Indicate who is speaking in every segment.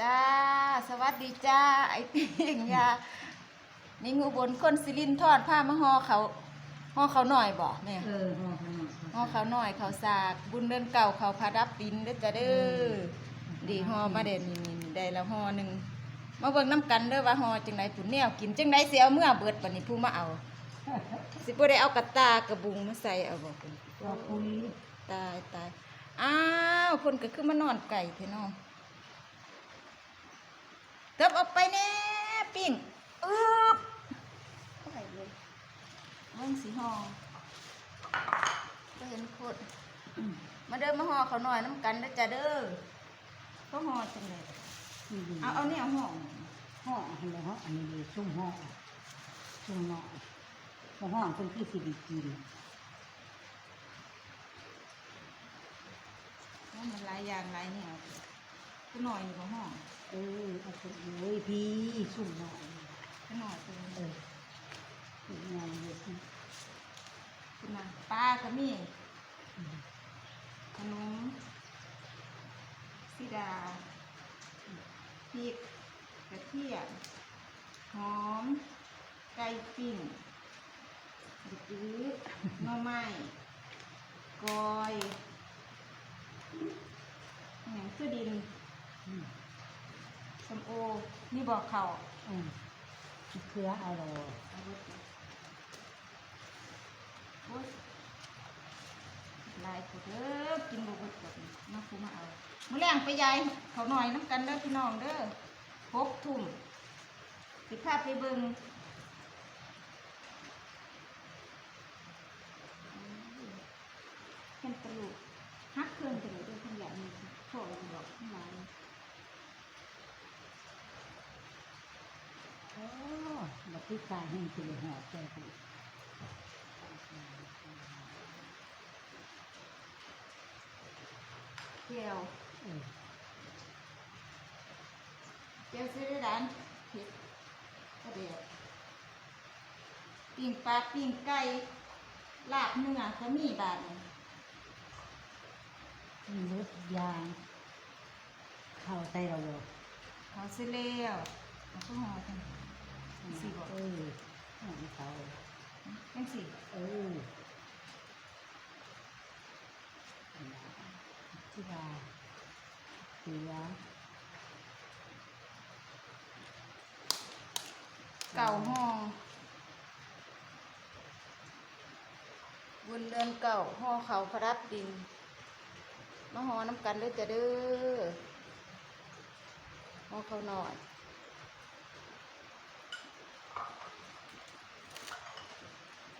Speaker 1: จ้า สวัสดีจ้า ไอ้เปียงยานี่งูบนคนสิรินทอดผ้ามาห่อเขาห่อเขาหน่อยบ่แม่
Speaker 2: เออห่อขนม
Speaker 1: ห่อเขาหน่อยเขาสาก บุญเดินเก่าเขาพารับดินเด้อจ้าเด้อดีห่อมาเด่นนี่นี่ได้แล้วห่อหนึ่งมาเบิ่งน้ำกันเด้อว่าห่อจังไดผุนแนวกินจังไดสิเอาเมื่อเบิดบัดนี้ผู้มาเอา สิบ่ได้เอากระตากระบุงมาใส่เอาบ่คุณ
Speaker 2: ตัวคุย
Speaker 1: ตายตายอ้าวเพิ่นก็คือมานอนไก่เทน้อง เติบเออกไปแน่ปิ้งอึ๊บไปเลยเบิ่งสีห่อก็เห็นโคตรมาเดินมาห่อเขาหน่อยน้ำกันเด้อจ้าเด้อเขาห่อจังเลยเอาเอาเนี่ยห่อ
Speaker 2: ห่อเห็นไหมห่ออันนี้ดีชุ่มห่อชุ่มหน่อยห่อห่อคนที่สิไดีกิน
Speaker 1: ว่ามันหลายอย่างหลายแนว ก็หน่อยนี่ก็ห่อ
Speaker 2: เออเอาไปโอ้ยพี่ชุ่มหน่อย
Speaker 1: ก็หน่อยตัว
Speaker 2: เออชุ่มหน่อยเยอะสิ
Speaker 1: ขึ้นมาปลาก็มีขนมซิดาพริกกระเทียมหอม ไก่ปิ้งดิบอื้อหน่อไม้กอยอย่างคือดิน สมโอ นี่บอกเขา
Speaker 2: อืมเครือเอาเรา
Speaker 1: เอาไว้ก่อนโอ๊ยหลายคนเด้อกินบบุกแบบนี้มาคุมาเอามื้อแรงไปยายเขาหน่อยน้ำกันเด้อพี่น้องเด้อพกทุ่มสิภาพไปเบิ่งเห็นตะลุกฮักเครื่องตะลุกด้วยทั้งอย่างนี้โถ่ดอกทั้งหลาย
Speaker 2: โอ้ บักที่กายให้สิเลยห่อใจกู
Speaker 1: แก้ว
Speaker 2: เออ
Speaker 1: แก้วซื้อได้ร้านเผ็ดก็เดียวปิ้งปลาปิ้งไก่ลาบเนื้อก็มีบาทนี่
Speaker 2: มีรสยางเข้าใจเราเลย
Speaker 1: เขาซื้อแล้วเอาก็ห่อกัน สิบอก
Speaker 2: เออหอให้เขา
Speaker 1: ยังสิ
Speaker 2: เออที่ว่าเสือ
Speaker 1: เก่าห้องบนเรือนเก่าห่อเขาพรับดินมาห่อน้ำกันเลยจะเด้อห่อเขาหน่อย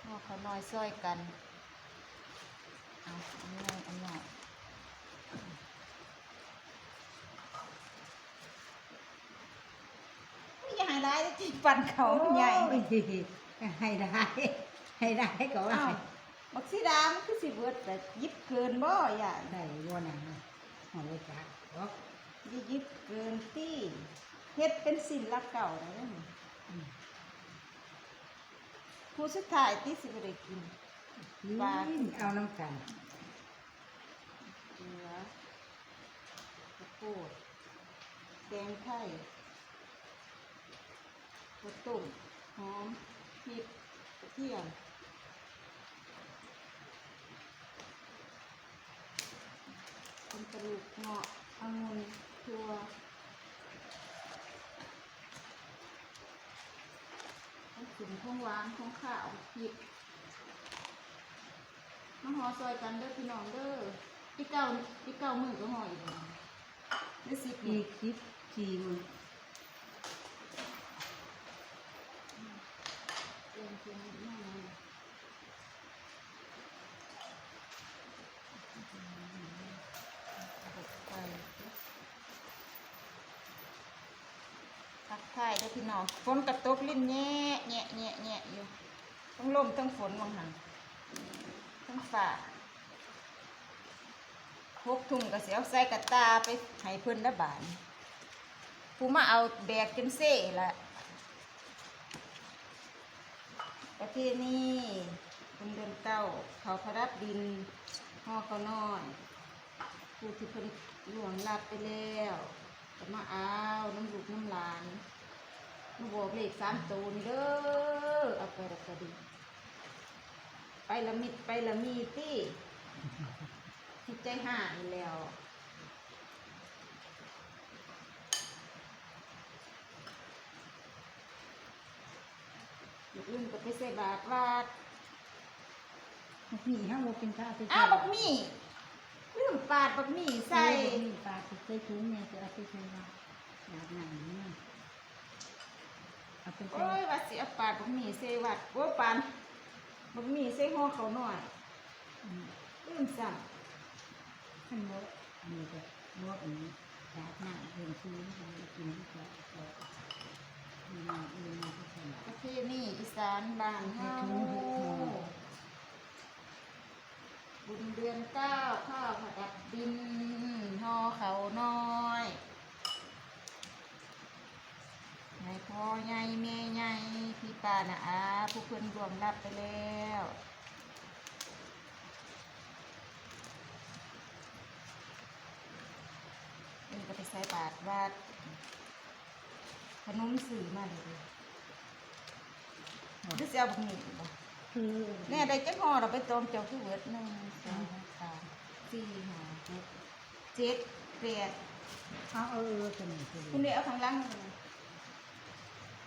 Speaker 1: ห่อเขาหน่อยซ้อยกัน เอาอันนี้อันนี้ไม่อยากให้ร้ายที่ปันเขาใหญ่
Speaker 2: โอ้ยให้ได้ให้ได้ก็ว่า
Speaker 1: อ้าวบักสีดามนคือสิเบิดแต่ยิบเกินบ่อย่า
Speaker 2: ได้ว่านั่นนะเอาไว้จักอ๋อ
Speaker 1: อย่ายิบเกินตี้เฮ็ดเป็นสินลักเก่าแล้วนี่
Speaker 2: อืม
Speaker 1: ผู้สุดท้ายที่สิบ่ได้กินว่า
Speaker 2: นี่เอาน้ำกัน
Speaker 1: เกลือข้าวโพดแกงไทยข้าวต้มหอมพริกกระเทียมเป็นกระดูกเงาะองุ่นถั่ว ของขุนของหวานของข้าวพริกมาห่อซอยกันเด้อพี่น้องเด้อพี่เก้าพี่เก้ามือก็ห่ออีกแล้วได้สิบ
Speaker 2: อี
Speaker 1: มือก
Speaker 2: สิบสี่มือ
Speaker 1: เองเพียงไม่นาน ทักทายด้อพี่น้องฝนกระตกลิ้นแง่แง่แง่แง่อยู่ทั้งลมทั้งฝนมองหันทั้งฝ่าพกถุงกระเสียวใส่กระตาไปให้เพิ่นละบาทผู้มาเอาแบกจนเซ่ละประเทศนี้คนเดินเก้าเขาพระรับดินห่อเขาน้อยผู้ที่เพิ่นหลวงรับไปแล้ว ก็มาเอาน้ำลูกน้ำหลานมาบอกเลขสามตัวนี่เด้อเอาไปรักดี ไปละมิดไปละมีตี้จิตใจหายแล้วลูกอื่นก็ไปใส่บาตรวาด
Speaker 2: นี่ฮะว่าเป็นข้าวเป็น
Speaker 1: อ้าวบักมี่ ลืมปาดบักมี่ใส่
Speaker 2: นี่ปลาติดใส่ถุงเนี่ยจะเอาไปใส่ว่าอยากหนังนี่เอาไปใส่
Speaker 1: โอ้ยว่าสิเอาปาดบักมี่ใส่วัดโอ้ปานบักมี่ใส่ห่อเขาวหน่อย
Speaker 2: อืม
Speaker 1: ลืมสั่ง
Speaker 2: ขั้นโมกอันนี้ก็โมกอันนี้อยากหนังเรื่องซื้อให้กินก็ก็มีมามีมาที่ใส่
Speaker 1: ประเพณีอีสานบ้านเฮา
Speaker 2: ให้ถุงให้ห่อ
Speaker 1: บุญเดือนเก้าข้าวผัดดับดินห่อเขาน้อยให้พ่อใหญ่แม่ใหญ่พี่ป้านะอาผู้เพิ่นรวมรับไปแล้วนี่ก็ไปใส่บาตรวัดขนมสื่อมาเลยจะเสียบักหมี่บ่
Speaker 2: คือ
Speaker 1: แน่ได้จักห่อเราไปต้มเจ้าคือเวิร์ดหนึ่งสองสามสี่ห้าหกเจ็ดแปด
Speaker 2: เอาเออเออตัวนี้คือ
Speaker 1: คุณเดี๋ยวเอาข้างหล่างมาเลย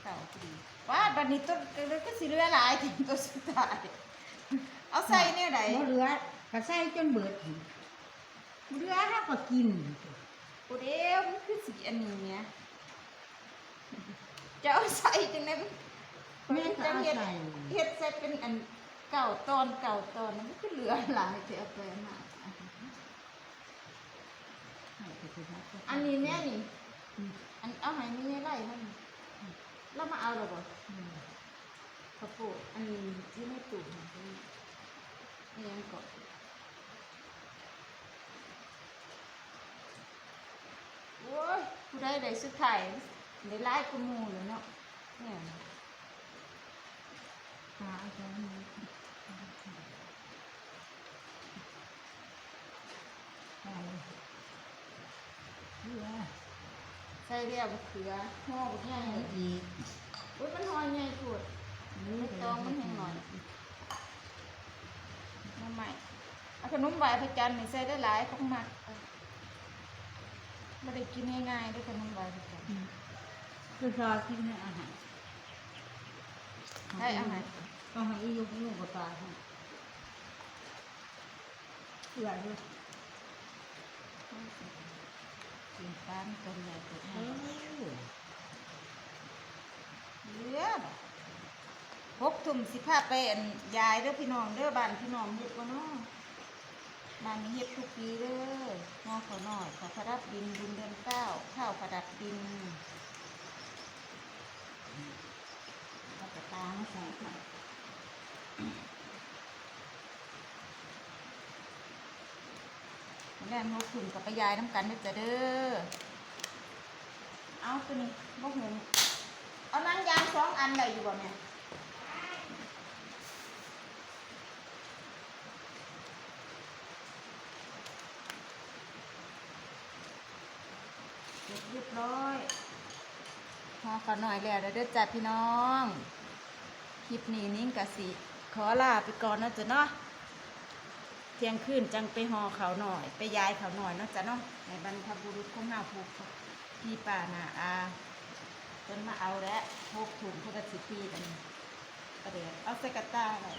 Speaker 1: เก่าพอดีว้าบัดนี้ต้นก็สิเหลือหลายถึงตัวสุดท้ายเอาใส่เนี่ยไหน
Speaker 2: บ่เหลือก็ใส่จนเบิดหั่นบ่เหลือแล้วก็กิน
Speaker 1: กูเดียวมันคือสีอันนี้เนี่ยจะเอาใส่จังไดมัน
Speaker 2: แม่
Speaker 1: จะ
Speaker 2: เอา
Speaker 1: เฮ็ด
Speaker 2: ใส่
Speaker 1: เฮ็ดใส่เป็นอันเก่าตอนเก่าตอนมันก็เหลือหลายแต่เอาไปมาอันนี้แม่นี่
Speaker 2: อั
Speaker 1: นเอาใหายมีอะไรมันเรามาเอาหรอบ่
Speaker 2: อืม
Speaker 1: ข้าวโพดอันนี้ที่ไม่ตุ๋นนี่ยังเกาะโอ้ยผู้ใดได้สุดท้ายได้หลายกว่าหมู่เลยเนาะเนี่ย
Speaker 2: ใส่เรี
Speaker 1: ยบเขือห่อบักใหญ่
Speaker 2: ใส่อีก
Speaker 1: อุ้ยมันห่อใหญ่โพดไม่ต้องมันแห้งหน่อยน้ำใหม่เอาขนมไหวพระจันทร์นี่ใส่ได้หลายของมักไม่ได้กินง่ายๆด้วยขนมไหวพระจันทร์
Speaker 2: คือชอบกินอาหาร
Speaker 1: ให้เอาไหน
Speaker 2: ต้องให้อีกลูกกับปลาให้เหลือด้วย
Speaker 1: กินปลามันตัวใหญ่ตัว
Speaker 2: เอ
Speaker 1: ใหญ่
Speaker 2: อ
Speaker 1: เหลือบ่พกถุ่มสิพาไปอันยายเด้อพี่น้องเด้อบ้านพี่น้องเฮ็ดบ่เนาะบ้านนี้เฮ็ดทุกปีเด้องอขอหน่อยขอพระดับดินบุญเดือนเก้าข้าวประดับดิน
Speaker 2: เอาแต่ปลามาใส่ค่ะ
Speaker 1: แม่นกถุ่มกับไปยายน้ำกันเด้อจ้ะเด้อ เอาตัวนี้บ่หุงเอานังยางสองอันได้อยู่บ่แม่เสร็จเรียบร้อยพอขอหน่อยแล้วเด้อเด้อจ้ะพี่น้อง คลิปนี้นิ้งกะสิ ขอลาไปก่อนนะจ้ะเนาะเที่ยงคืนจังไปห่อเขาหน่อย ไปย้ายเขาหน่อยนะจ้ะเนาะในบรรพบุรุษของเราผูกพี่ป่านาอาจนมาเอาแล้วพกถุงพกสิปีกันประเดี๋ยวเอาใส่กระตาไว้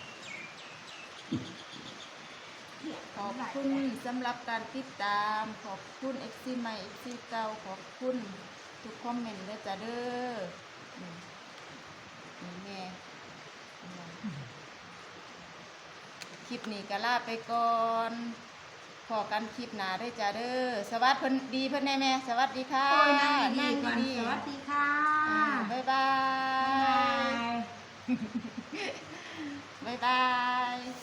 Speaker 1: ขอบคุณสำหรับการติดตาม ขอบคุณเอ็กซี่ใหม่เอ็กซี่เก่าขอบคุณทุกคอมเมนต์ด้วยจ้ะเด้อนี่นี่แม่อันนั้น คลิปนี้ก็ลาไปก่อนพอกันคลิปหนาด้วยจ้าเด้อสวัสดีเพิ่นดีเพิ่นแน่แม่สวัสดีค่ะ
Speaker 2: โอ้ยนั่งดีๆก่อน
Speaker 1: ดี
Speaker 2: ส
Speaker 1: ๆ
Speaker 2: วัสดีค่ะ
Speaker 1: อ่าบ๊ายบา
Speaker 2: บ๊ายบายย
Speaker 1: บ๊ายบาย